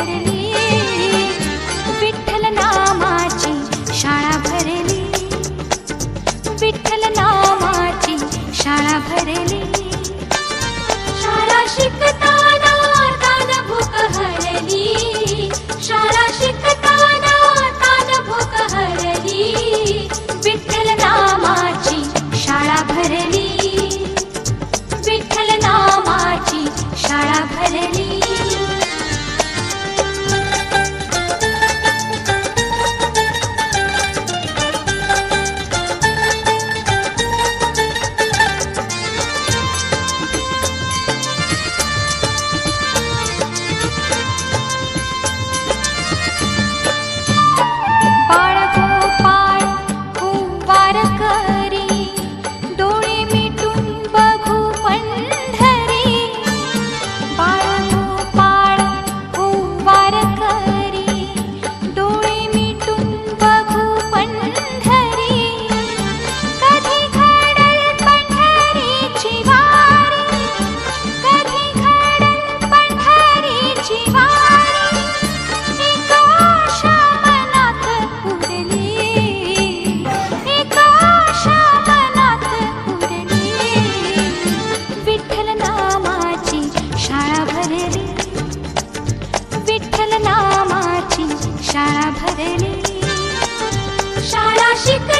Thank you. सरलनामाची शाळा भरली. शाळा शाला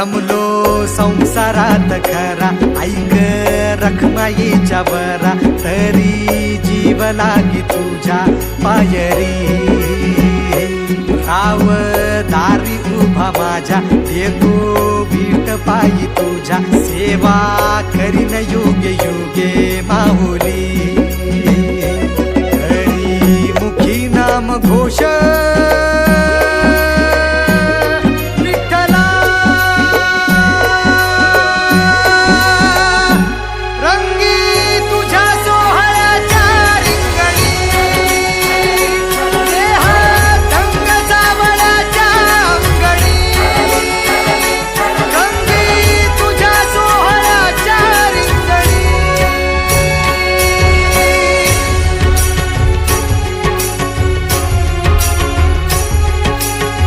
रमलो संसारात खरा. ऐक रखमाईच्या वरा. तरी जीव लागी तुझ्या पायरी. राव दारी उभा माझ्या. देखो बीट पायी तुझ्या. सेवा करीन योग्य